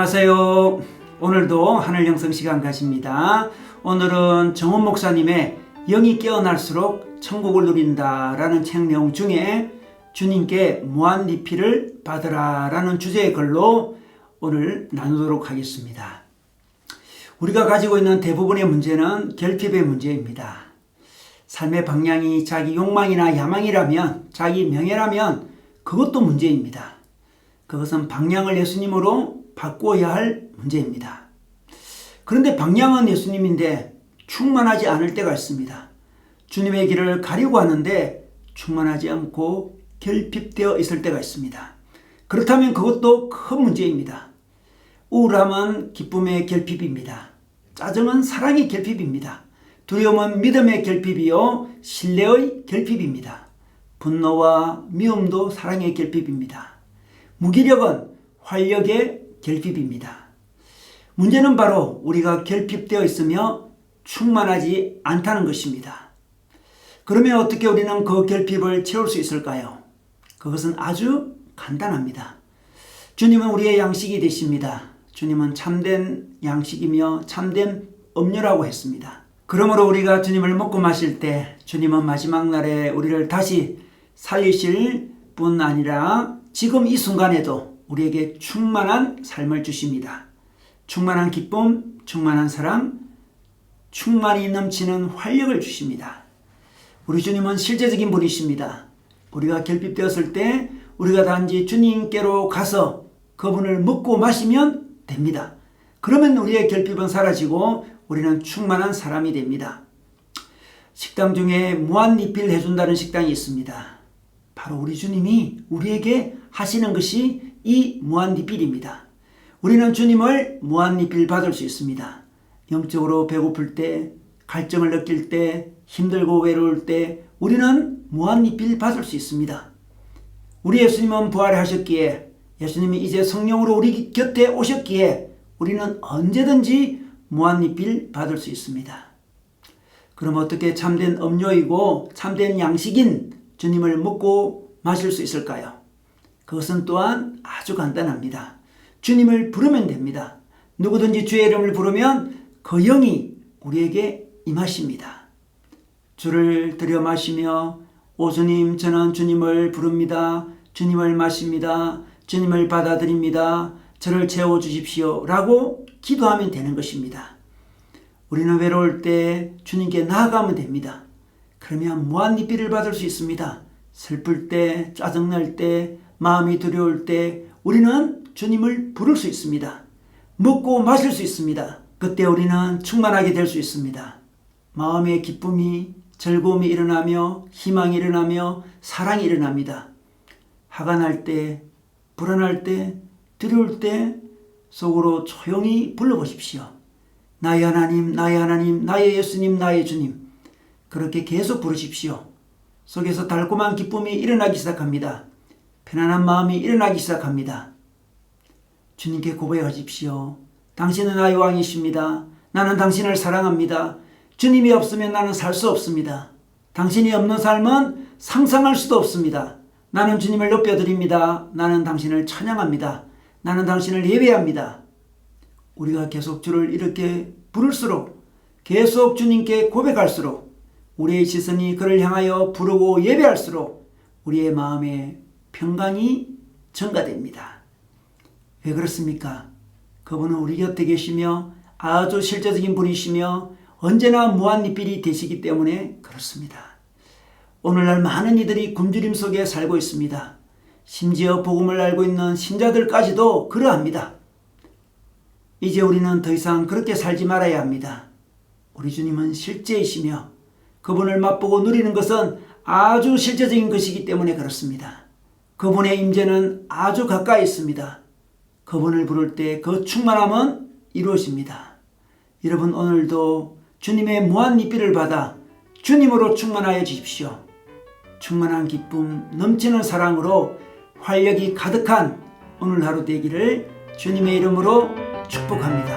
안녕하세요. 오늘도 하늘 영성 시간 가십니다. 오늘은 정원 목사님의 영이 깨어날수록 천국을 누린다라는 책 내용 중에 주님께 무한 리필을 받으라라는 주제의 글로 오늘 나누도록 하겠습니다. 우리가 가지고 있는 대부분의 문제는 결핍의 문제입니다. 삶의 방향이 자기 욕망이나 야망이라면, 자기 명예라면 그것도 문제입니다. 그것은 방향을 예수님으로 바꾸어야 할 문제입니다. 그런데 방향은 예수님인데 충만하지 않을 때가 있습니다. 주님의 길을 가려고 하는데 충만하지 않고 결핍되어 있을 때가 있습니다. 그렇다면 그것도 큰 문제입니다. 우울함은 기쁨의 결핍입니다. 짜증은 사랑의 결핍입니다. 두려움은 믿음의 결핍이요 신뢰의 결핍입니다. 분노와 미움도 사랑의 결핍입니다. 무기력은 활력의 결핍입니다. 문제는 바로 우리가 결핍되어 있으며 충만하지 않다는 것입니다. 그러면 어떻게 우리는 그 결핍을 채울 수 있을까요? 그것은 아주 간단합니다. 주님은 우리의 양식이 되십니다. 주님은 참된 양식이며 참된 음료라고 했습니다. 그러므로 우리가 주님을 먹고 마실 때 주님은 마지막 날에 우리를 다시 살리실 뿐 아니라 지금 이 순간에도 우리에게 충만한 삶을 주십니다. 충만한 기쁨, 충만한 사랑, 충만히 넘치는 활력을 주십니다. 우리 주님은 실제적인 분이십니다. 우리가 결핍되었을 때 우리가 단지 주님께로 가서 그분을 먹고 마시면 됩니다. 그러면 우리의 결핍은 사라지고 우리는 충만한 사람이 됩니다. 식당 중에 무한 리필 해준다는 식당이 있습니다. 바로 우리 주님이 우리에게 하시는 것이 이 무한 리필입니다. 우리는 주님을 무한 리필 받을 수 있습니다. 영적으로 배고플 때, 갈증을 느낄 때, 힘들고 외로울 때 우리는 무한 리필 받을 수 있습니다. 우리 예수님은 부활하셨기에 예수님이 이제 성령으로 우리 곁에 오셨기에 우리는 언제든지 무한 리필 받을 수 있습니다. 그럼 어떻게 참된 음료이고 참된 양식인 주님을 먹고 마실 수 있을까요? 그것은 또한 아주 간단합니다. 주님을 부르면 됩니다. 누구든지 주의 이름을 부르면 그 영이 우리에게 임하십니다. 주를 들여 마시며 오 주님 저는 주님을 부릅니다. 주님을 마십니다. 주님을 받아들입니다. 저를 채워 주십시오. 라고 기도하면 되는 것입니다. 우리는 외로울 때 주님께 나아가면 됩니다. 그러면 무한 리필을 받을 수 있습니다. 슬플 때, 짜증날 때, 마음이 두려울 때 우리는 주님을 부를 수 있습니다. 먹고 마실 수 있습니다. 그때 우리는 충만하게 될 수 있습니다. 마음의 기쁨이, 즐거움이 일어나며 희망이 일어나며 사랑이 일어납니다. 화가 날 때, 불안할 때, 두려울 때 속으로 조용히 불러보십시오. 나의 하나님, 나의 하나님, 나의 예수님, 나의 주님. 그렇게 계속 부르십시오. 속에서 달콤한 기쁨이 일어나기 시작합니다. 편안한 마음이 일어나기 시작합니다. 주님께 고백하십시오. 당신은 나의 왕이십니다. 나는 당신을 사랑합니다. 주님이 없으면 나는 살 수 없습니다. 당신이 없는 삶은 상상할 수도 없습니다. 나는 주님을 높여드립니다. 나는 당신을 찬양합니다. 나는 당신을 예배합니다. 우리가 계속 주를 이렇게 부를수록 계속 주님께 고백할수록 우리의 시선이 그를 향하여 부르고 예배할수록 우리의 마음에 평강이 증가됩니다. 왜 그렇습니까? 그분은 우리 곁에 계시며 아주 실제적인 분이시며 언제나 무한리필이 되시기 때문에 그렇습니다. 오늘날 많은 이들이 굶주림 속에 살고 있습니다. 심지어 복음을 알고 있는 신자들까지도 그러합니다. 이제 우리는 더 이상 그렇게 살지 말아야 합니다. 우리 주님은 실제이시며 그분을 맛보고 누리는 것은 아주 실제적인 것이기 때문에 그렇습니다. 그분의 임재는 아주 가까이 있습니다. 그분을 부를 때 그 충만함은 이루어집니다. 여러분 오늘도 주님의 무한 리필을 받아 주님으로 충만하여 주십시오. 충만한 기쁨, 넘치는 사랑으로 활력이 가득한 오늘 하루 되기를 주님의 이름으로 축복합니다.